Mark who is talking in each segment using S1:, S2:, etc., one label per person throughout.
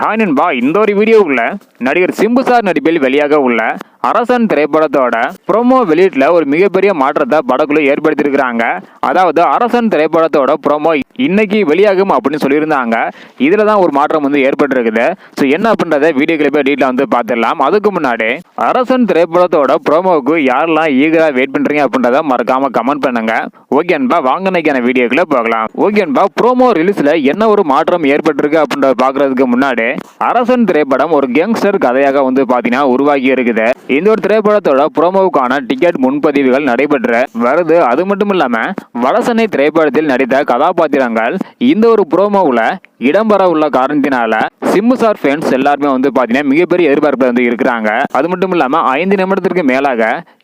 S1: Hi நண்பா இந்த ஒரு வீடியோவுக்குள்ள நடிகர் சிம்பு சார் நடிப்பில் வெளியாக உள்ள அரசன் திரைப்படத்தோட ப்ரோமோ வெளியீட்டில் ஒரு மிகப்பெரிய மாற்றத்தை படக்குழு ஏற்படுத்தியிருக்கிறாங்க. அதாவது அரசன் திரைப்படத்தோட ப்ரோமோ இன்னைக்கு வெளியாகும் அப்படின்னு சொல்லியிருந்தாங்க. இதில் தான் ஒரு மாற்றம் வந்து ஏற்பட்டிருக்குது. ஸோ என்ன அப்படின்றத வீடியோ கிளிப்பை டீட்டில் வந்து பார்த்துடலாம். அதுக்கு முன்னாடி அரசன் திரைப்படத்தோட ப்ரோமோவுக்கு யாரெல்லாம் ஈகராக வெயிட் பண்ணுறீங்க அப்படின்றத மறக்காமல் கமெண்ட் பண்ணுங்க. ஓகேன்பா வாங்க இன்னைக்கான வீடியோக்குள்ள போகலாம் ஓகேன்பா ப்ரோமோ ரிலீஸில் என்ன ஒரு மாற்றம் ஏற்பட்டிருக்கு அப்படின்றத பார்க்கறதுக்கு முன்னாடி அரசன் திரைப்படம் ஒரு கேங்ஸ்டர் கதையாக வந்து பார்த்தீங்கன்னா உருவாகி இருக்குது. இந்த ஒரு திரைப்படத்தோட ப்ரோமோவுக்கான டிக்கெட் முன்பதிவுகள் நடைபெற்று வருது. அது மட்டும் இல்லாம வடசென்னை திரைப்படத்தில் நடித்த கதாபாத்திரங்கள் இந்த ஒரு ப்ரோமோவில் இடம்பெற உள்ள காரணத்தினால சிம்மு சார் ஃபேன்ஸ் எல்லாருமே வந்து பார்த்தீங்கன்னா மிகப்பெரிய எதிர்பார்ப்பு வந்து இருக்கிறாங்க. அது மட்டும் இல்லாமல் ஐந்து நிமிடத்திற்கு மேலாக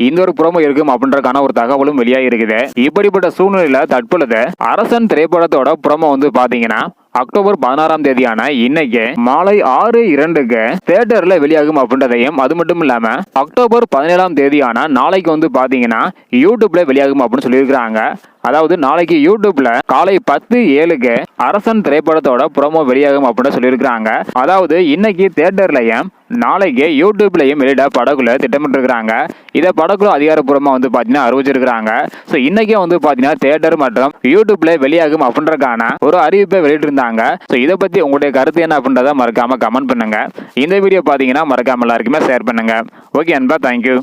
S1: இந்த ஒரு ப்ரோமோ இருக்கும் அப்படின்றக்கான ஒரு தகவலும் வெளியாக இருக்குது. இப்படிப்பட்ட சூழ்நிலையில தற்பொழுது அரசன் திரைப்படத்தோட புறமோ வந்து பார்த்தீங்கன்னா அக்டோபர் பதினாறாம் தேதியான இன்னைக்கு மாலை ஆறு இரண்டுக்கு தியேட்டர்ல வெளியாகும் அப்படின்றதையும் அது மட்டும் இல்லாம அக்டோபர் பதினேழாம் தேதியான நாளைக்கு வந்து பாத்தீங்கன்னா யூடியூப்ல வெளியாகும் அப்படின்னு சொல்லியிருக்கிறாங்க. அதாவது நாளைக்கு யூடியூப்ல காலை பத்து ஏழுக்கு அரசன் திரைப்படத்தோட ப்ரோமோ வெளியாகும் அப்படின்னு சொல்லியிருக்கிறாங்க. அதாவது இன்னைக்கு தியேட்டர்லயும் நாளைக்கு யூடியூப்லேயும் வெளியிட படக்குழு திட்டமிட்டிருக்கிறாங்க. இதை படக்குழு அதிகாரப்பூர்வமாக வந்து பார்த்தீங்கன்னா அறிவிச்சிருக்கிறாங்க. ஸோ இன்றைக்கே வந்து பார்த்தீங்கன்னா தேட்டர் மற்றும் யூடியூப்ல வெளியாகும் அப்படின்றக்கான ஒரு அறிவிப்பை வெளியிட்டிருந்தாங்க. ஸோ இதை பற்றி உங்களுடைய கருத்து என்ன அப்படின்றத மறக்காமல் கமெண்ட் பண்ணுங்கள் இந்த வீடியோ பார்த்தீங்கன்னா மறக்காமல் எல்லாருக்குமே ஷேர் பண்ணுங்கள் ஓகே அன்பா தேங்க்யூ